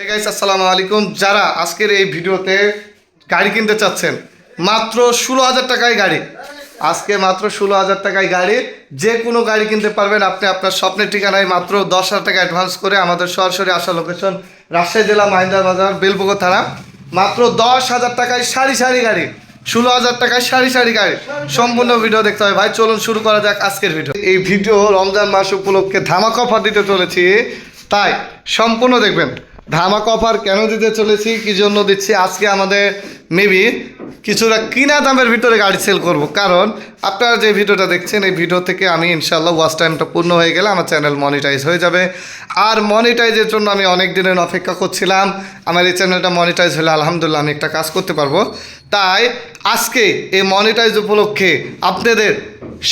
Hey guys আসসালামু আলাইকুম যারা আজকের এই ভিডিওতে গাড়ি কিনতে চাচ্ছেন, মাত্র ষোলো হাজার টাকায় গাড়ি। আজকে মাত্র ষোলো হাজার টাকায় গাড়ি। যে কোনো গাড়ি কিনতে পারবেন। আপনি আপনার স্বপ্নের ঠিকানায় মাত্র দশ হাজার টাকা অ্যাডভান্স করে আমাদের সরাসরি আসা লোকেশন রাজশাহী জেলা মাহিন্দা বাজার, বেলবগো থানা। মাত্র দশ হাজার টাকায় সারি সারি গাড়ি। ষোলো হাজার টাকায় সারি সারি গাড়ি। সম্পূর্ণ ভিডিও দেখতে হবে। ভাই, চলুন শুরু করা যাক আজকের ভিডিও। এই ভিডিও রমজান মাস উপলক্ষে ধামাকা অফার দিতে চলেছি। তাই সম্পূর্ণ দেখবেন। ধামাক অফার কেন দিতে চলেছি, কি জন্য দিচ্ছি, আজকে আমাদের মেবি কিছুটা কিনা দামের ভিতরে গাড়ি সেল করব। কারণ আপনারা যে ভিডিওটা দেখছেন, এই ভিডিও থেকে আমি ইনশাল্লাহ ওয়াচ টাইমটা পূর্ণ হয়ে গেলে আমার চ্যানেল মনিটাইজ হয়ে যাবে। আর মনিটাইজের জন্য আমি অনেক দিনের অপেক্ষা করছিলাম। আমার এই চ্যানেলটা মনিটাইজ হলে আলহামদুলিল্লাহ আমি একটা কাজ করতে পারব। তাই আজকে এই মনিটাইজ উপলক্ষে আপনাদের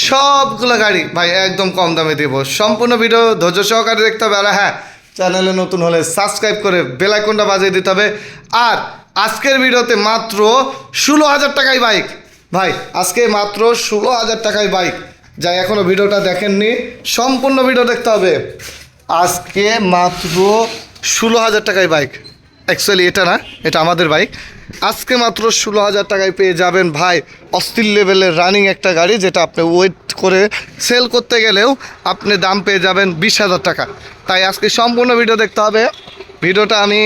সবগুলো গাড়ি ভাই একদম কম দামে দেবো। সম্পূর্ণ ভিডিও ধৈর্য সহকারে দেখতে হবে। আর হ্যাঁ চ্যানেলে নতুন হলে সাবস্ক্রাইব করে বেলাইকনটা বাজিয়ে দিতে হবে। আর আজকের ভিডিওতে মাত্র ষোলো হাজার টাকায় বাইক ভাই, আজকে মাত্র ষোলো হাজার টাকায় বাইক যাই এখনও ভিডিওটা দেখেননি, সম্পূর্ণ ভিডিও দেখতে হবে। আজকে মাত্র ষোলো হাজার টাকায় বাইক অ্যাকচুয়ালি এটা না, এটা আমাদের বাইক আজকে মাত্র ষোলো হাজার টাকায় পেয়ে যাবেন ভাই। অস্থির লেভেলের রানিং একটা গাড়ি যেটা আপনি ওয়েট করে সেল করতে গেলেও আপনি দাম পেয়ে যাবেন বিশ হাজার টাকা। তাই আজকে সম্পূর্ণ ভিডিও দেখতে হবে। ভিডিওটা আমি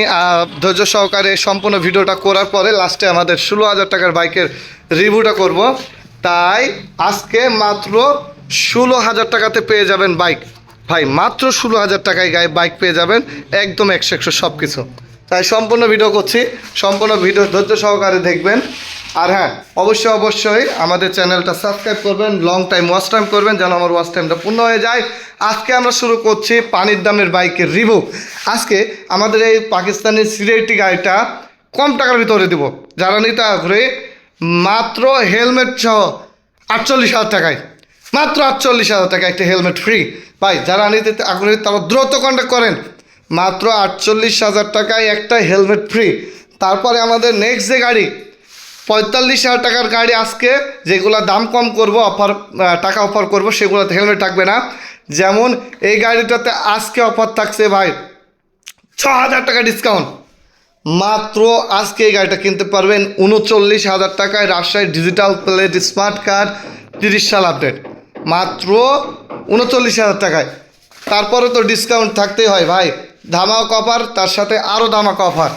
ধৈর্য সহকারে সম্পূর্ণ ভিডিওটা করার পরে লাস্টে আমাদের ষোলো হাজার টাকার বাইকের রিভিউটা করব। তাই আজকে মাত্র ষোলো হাজার টাকাতে পেয়ে যাবেন বাইক। ভাই, মাত্র ষোলো হাজার টাকায় গায়ে বাইক পেয়ে যাবেন। একদম একশো একশো সব কিছু তাই সম্পূর্ণ ভিডিও করছি। সম্পূর্ণ ভিডিও ধৈর্য সহকারে দেখবেন। আর হ্যাঁ অবশ্যই অবশ্যই আমাদের চ্যানেলটা সাবস্ক্রাইব করবেন লং টাইম ওয়াচ টাইম করবেন, যেন আমার ওয়াচ টাইমটা পূর্ণ হয়ে যায়। আজকে আমরা শুরু করছি পানির দামের বাইকের রিভিউ আজকে আমাদের এই পাকিস্তানের সিরিয়াটি গাড়িটা কম টাকার ভিতরে দিব। যারা নিতে আগ্রহী, মাত্র হেলমেট সহ আটচল্লিশ হাজার টাকায়। মাত্র আটচল্লিশ হাজার টাকা একটা হেলমেট ফ্রি ভাই, যারা নিতে আগ্রহী, তারা দ্রুত কন্ট্যাক্ট করেন। মাত্র আটচল্লিশ হাজার টাকায় একটা হেলমেট ফ্রি তারপরে আমাদের নেক্সট যে গাড়ি, পঁয়তাল্লিশ হাজার টাকার গাড়ি আজকে, যেগুলো দাম কম করব অফার টাকা অফার করব, সেগুলোতে হেলমেট থাকবে না। যেমন এই গাড়িটাতে আজকে অফার থাকছে ভাই ছ হাজার টাকা ডিসকাউন্ট মাত্র আজকে এই গাড়িটা কিনতে পারবেন উনচল্লিশ হাজার টাকায় Rajshahi digital plate smart card তিরিশ সাল আপডেট মাত্র উনচল্লিশ হাজার টাকায়। তারপরে তো ডিসকাউন্ট থাকতেই হয় ভাই। ধামাক অফার তার সাথে আরও ধামাক অফার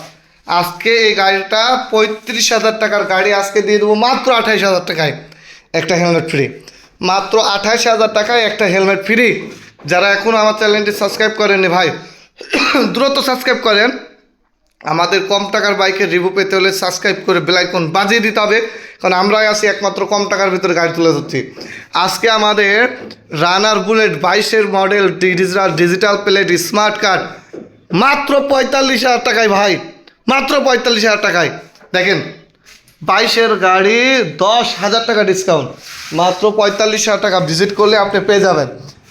আজকে এই গাড়িটা পঁয়ত্রিশ হাজার টাকার গাড়ি, আজকে দিয়ে দেবো মাত্র আঠাইশ হাজার টাকায় একটা হেলমেট ফ্রি মাত্র আঠাইশ হাজার টাকায় একটা হেলমেট ফ্রি যারা এখন আমার চ্যানেলটি সাবস্ক্রাইব করেননি ভাই, দ্রুত সাবস্ক্রাইব করেন। আমাদের কম টাকার বাইকের রিভিউ পেতে হলে সাবস্ক্রাইব করে বেলাইকন বাজিয়ে দিতে হবে, কারণ আমরাই আছি একমাত্র কম টাকার ভিতরে গাড়ি তুলে ধরছি। আজকে আমাদের রানার বুলেট বাইশের model digital digital plate smart card মাত্র পঁয়তাল্লিশ হাজার টাকায় ভাই, মাত্র পঁয়তাল্লিশ হাজার টাকায়। দেখেন, বাইশের গাড়ি দশ হাজার টাকা ডিসকাউন্ট মাত্র পঁয়তাল্লিশ হাজার টাকা ভিজিট করলে আপনি পেয়ে যাবেন।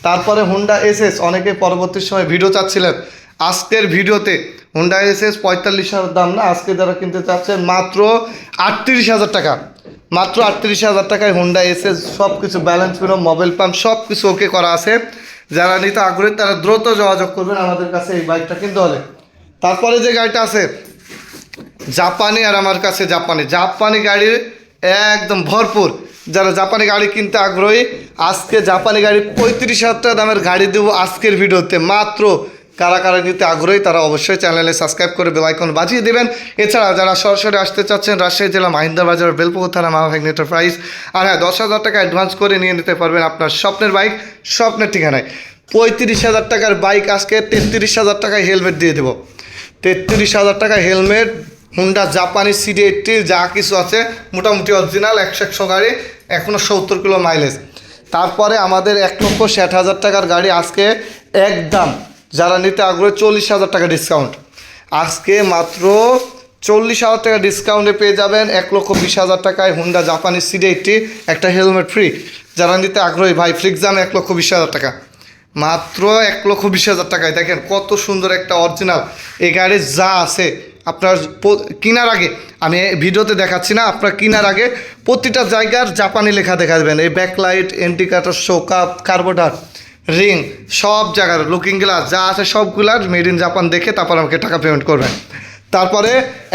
তারপরে হুন্ডা এসএস অনেকে পরবর্তী সময় ভিডিও চাচ্ছিলেন। আজকের ভিডিওতে হুন্ডা এসএস পঁয়তাল্লিশ হাজার দাম না, আজকে যারা কিনতে চাচ্ছেন মাত্র আটত্রিশ হাজার টাকা। মাত্র আটত্রিশ হাজার টাকায় হুন্ডা এসএস সব কিছু ব্যালেন্স ফিরো মোবাইল পাম্প সব কিছু ওকে করা আছে। যারা নিতে আগ্রহী, তারা দ্রুত যোগাযোগ করবেন আমাদের কাছে এই বাইকটা কিনতে হলে তারপরে যে গাড়িটা আছে, জাপানি আর আমার কাছে জাপানি। জাপানি গাড়ি একদম ভরপুর। যারা জাপানি গাড়ি কিনতে আগ্রহী, আজকে জাপানি গাড়ি পঁয়ত্রিশ হাজার টাকা দামের গাড়ি দেবো আজকের ভিডিওতে। মাত্র কারা কারা নিতে আগ্রহী তারা অবশ্যই চ্যানেলে সাবস্ক্রাইব করে বেলাইকন বাজিয়ে দেবেন। এছাড়া যারা সরাসরি আসতে চাচ্ছেন, রাজশাহী জেলা মাহিন্দা বাজার, বেলপুকুর থানা মাহাভাগ প্রাইস আর হ্যাঁ দশ হাজার টাকা অ্যাডভান্স করে নিয়ে নিতে পারবেন আপনার স্বপ্নের বাইক স্বপ্নের ঠিকানায়। পঁয়ত্রিশ হাজার টাকার বাইক আজকে তেত্রিশ হাজার টাকায় হেলমেট দিয়ে দেবো। তেত্রিশ হাজার টাকা হেলমেট হুন্ডা জাপানি সিডি এইটটি যা কিছু আছে, মোটামুটি অরিজিনাল একশো একশো গাড়ি এখনও সত্তর কিলো মাইলেজ তারপরে আমাদের এক লক্ষ ষাট হাজার টাকার গাড়ি আজকে একদম যারা নিতে আগ্রহী, চল্লিশ হাজার টাকা ডিসকাউন্ট আজকে মাত্র চল্লিশ হাজার টাকা ডিসকাউন্টে পেয়ে যাবেন এক লক্ষ বিশ হাজার টাকায় হুন্ডা জাপানি সিডি এইটটি একটা হেলমেট ফ্রি যারা নিতে আগ্রহী, ভাই ফ্রিক্সাম এক লক্ষ বিশ হাজার টাকা। মাত্র এক লক্ষ বিশ হাজার টাকায়। দেখেন, কত সুন্দর একটা অরিজিনাল এই গাড়ির যা আছে, আপনার কেনার আগে, আমি ভিডিওতে দেখাচ্ছি না, আপনার কেনার আগে প্রতিটা জায়গার জাপানি লেখা দেখা দেবেন এই ব্যাকলাইট এন্টিকাটার শোকাপ কার্বোটার রিং, সব জায়গার লুকিং গ্লাস যা আছে সবগুলার মেড ইন জাপান দেখে তারপর আমাকে টাকা পেমেন্ট করবেন। তারপরে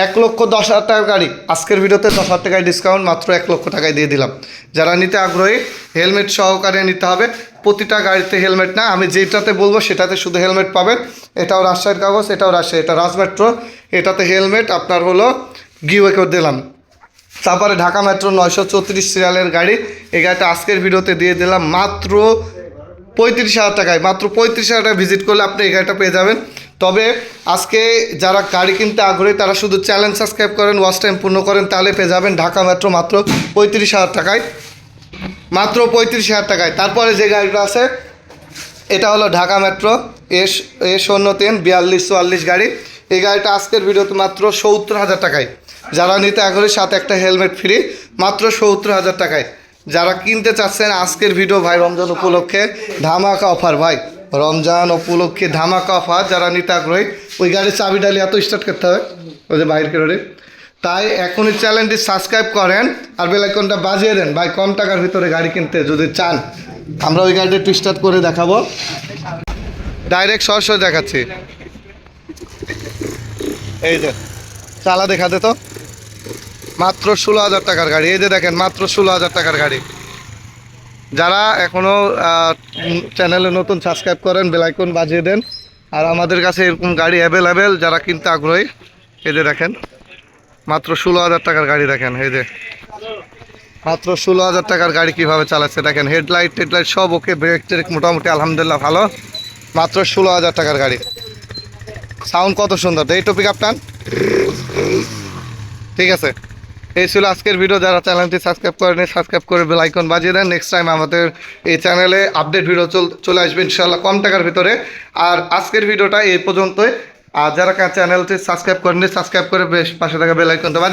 এক লক্ষ দশ হাজার টাকার গাড়ি। আজকের ভিডিওতে দশ হাজার টাকায় ডিসকাউন্ট মাত্র এক লক্ষ টাকায় দিয়ে দিলাম। যারা নিতে আগ্রহী হেলমেট সহকারে নিতে হবে। প্রতিটা গাড়িতে হেলমেট না, আমি যেটাতে বলব সেটাতে শুধু হেলমেট পাবেন। এটাও রাজশাহীর কাগজ, এটাও রাজশাহী, এটা রাজমেট্রো। এটাতে হেলমেট আপনার হলো গিওয়ে করে দিলাম। তারপরে ঢাকা মেট্রো নয়শো চৌত্রিশ সিরিয়ালের গাড়ি। এই গাড়িটা আজকের ভিডিওতে দিয়ে দিলাম। মাত্র পঁয়ত্রিশ হাজার টাকায়, মাত্র পঁয়ত্রিশ হাজার টাকা ভিজিট করলে আপনি এই গাড়িটা পেয়ে যাবেন। তবে আজকে যারা গাড়ি কিনতে আগ্রহী, তারা শুধু চ্যানেল সাবস্ক্রাইব করেন ওয়াচ টাইম পূর্ণ করেন, তাহলে পেয়ে যাবেন ঢাকা মেট্রো মাত্র পঁয়ত্রিশ হাজার টাকায়। মাত্র পঁয়ত্রিশ হাজার টাকায়। তারপরে যে গাড়িটা আছে, এটা হলো ঢাকা মেট্রো এস, এ শূন্য তিন, বিয়াল্লিশ চুয়াল্লিশ গাড়ি। এই গাড়িটা আজকের ভিডিওতে মাত্র সত্তর হাজার টাকায়। যারা নিতে আগ্রহী, সাথে একটা হেলমেট ফ্রি মাত্র সত্তর হাজার টাকায়। যারা কিনতে চাচ্ছেন আজকের ভিডিও ভাই রমজান উপলক্ষে ধামাকা অফার, ভাই। রমজান উপলক্ষে ধামাকা অফার, যারা নিতে আগ্রহী, ওই গাড়ির চাবি ডালি এত স্টার্ট করতে হবে, ওই যে বাইর করে তাই এখনই চ্যানেলটি সাবস্ক্রাইব করেন আর বেলাইকনটা বাজিয়ে দেন। ভাই, কম টাকার ভিতরে গাড়ি কিনতে যদি চান, আমরা ওই গাড়িটা একটু স্টার্ট করে দেখাবো। ডাইরেক্ট সরাসরি দেখাচ্ছি। এই যে, চালা দেখাতে তো। মাত্র ষোলো হাজার টাকার গাড়ি। এই যে দেখেন, মাত্র ষোলো হাজার টাকার গাড়ি। যারা এখনও চ্যানেলে নতুন সাবস্ক্রাইব করেন বেলাইকন বাজিয়ে দেন। আর আমাদের কাছে এরকম গাড়ি অ্যাভেলেবেল যারা কিনতে আগ্রহী, এই যে দেখেন, মাত্র ষোলো হাজার টাকার গাড়ি দেখেন, এই যে। মাত্র ষোলো হাজার টাকার গাড়ি কীভাবে চালাচ্ছে, দেখেন হেডলাইট টেডলাইট সব ওকে ব্রেক ট্রেক মোটামুটি, আলহামদুলিল্লাহ ভালো। মাত্র ষোলো হাজার টাকার গাড়ি। সাউন্ড কত সুন্দর এই টপিক আপনার? ঠিক আছে। এই ছিল আজকের ভিডিও যারা চ্যানেলটি সাবস্ক্রাইব করেনি সাবস্ক্রাইব করে বেলাইকন বাজিয়ে দেন। নেক্সট টাইম আমাদের এই চ্যানেলে আপডেট ভিডিও চলে আসবে ইনশাল্লাহ কম টাকার ভিতরে। আর আজকের ভিডিওটা এই পর্যন্তই। আর যারা চ্যানেলটি সাবস্ক্রাইব করেনি সাবস্ক্রাইব করে বেশ পাশে থাকা বেলাইকনটা বাজিয়ে